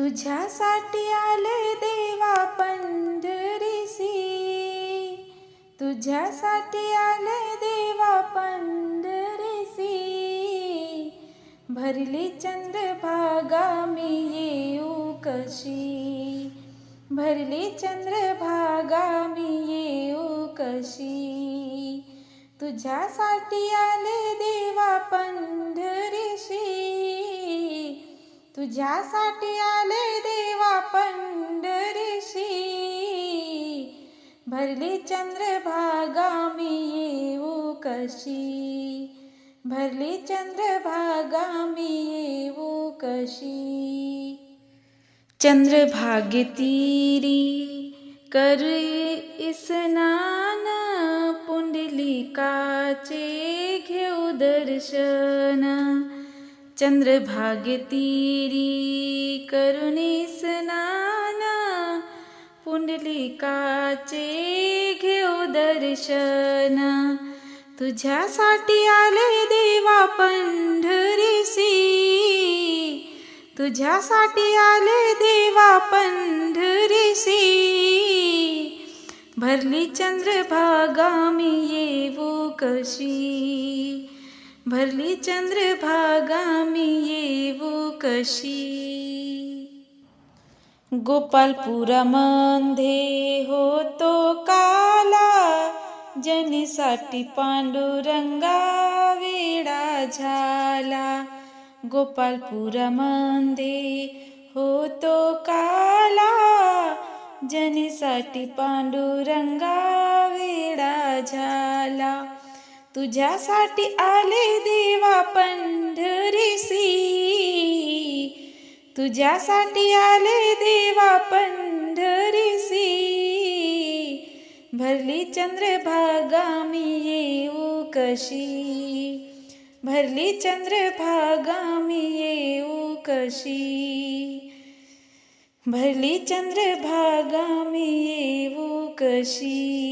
तुझ्यासाठी आले देवा पंढरीसी तुझ्यासाठी आले देवा पंढरीसी भरली चंद्रभागा मी येऊ कशी। भरली चंद्रभागा मी येऊ कशी। तुझ्यासाठी आले देवा पंढरीशी तुझ्यासाठी आले देवा पंढरीशी. भरली चंद्रभागा मी येऊ कशी? भरली चंद्रभागा मी येऊ कशी? चंद्रभाग्यतीरी कर स्नान पुंडलिकाचे घेऊ दर्शन. चंद्रभाग्यतीरी करुणी स्नान पुंडलिकाचे घेऊ दर्शन। तुझ्यासाठी आले देवा पंढरीसी। तुझ्यासाठी आले देवा पंढरीसी। भरली चंद्रभागा मी येऊ कशी भरली चंद्रभागा मी येऊ कशी। गोपालपुरामध्ये होतो काला जनीसाठी पांडुरंगा वेडा झाला। गोपालपुरामध्ये होतो काला जनीसाठी पांडुरंगा वेडा झाला तुझ्यासाठी आले देवा पंढरीसी. तुझ्यासाठी आले देवा पंढरीसी. भरली चंद्रभागा मी येऊ कशी? भरली चंद्रभागा मी येऊ कशी? भरली चंद्रभागा मी येऊ कशी?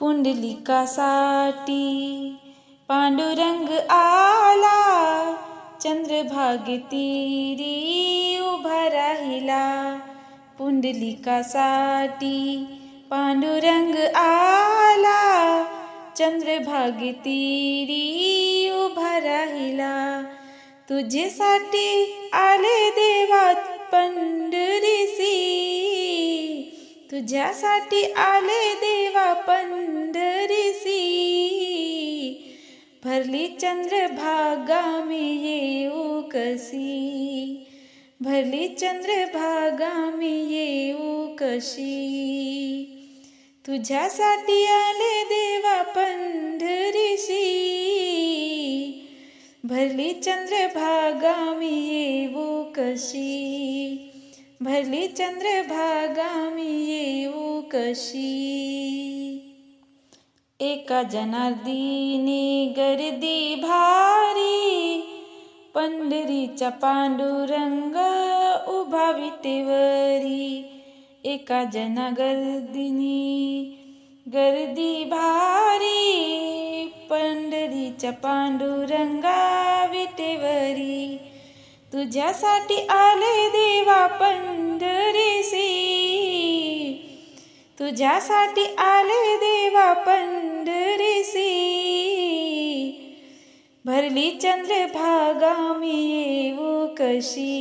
पुंडलिकासाठी पांडुरंग आला चंद्रभागतीरी उभा राहिला. पुंडलिकासाठी पांडुरंग आला चंद्रभागतीरी उभा राहिला. तुझ्यासाठी आले देवा पंढरीसी तुझ्यासाठी आले देवा पंढ भरली चंद्रभागा मी येऊ कशी भरली चंद्रभागा मी येऊ कशी तुझ्यासाठी आले देवा पंढरीशी। भरली चंद्रभागा मी येऊ कशी भरली चंद्रभागा मी येऊ कशी एका जनार्दिनी गर्दी भारी पंढरीच्या पांडुरंग उभा विटेवरी एका जनागर्दिनी गर्दी भारी पंढरीच्या पांडुरंगा विटेवरी तुझ्यासाठी आले देवा पंढरीसी. तुझ्यासाठी आले देवा पंढरीसी. भरली चंद्रभागा मी येऊ कशी?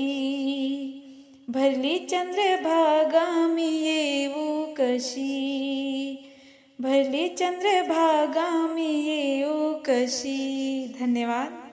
भरली चंद्रभागा मी येऊ कशी? भरली चंद्रभागा मी येऊ कशी? धन्यवाद.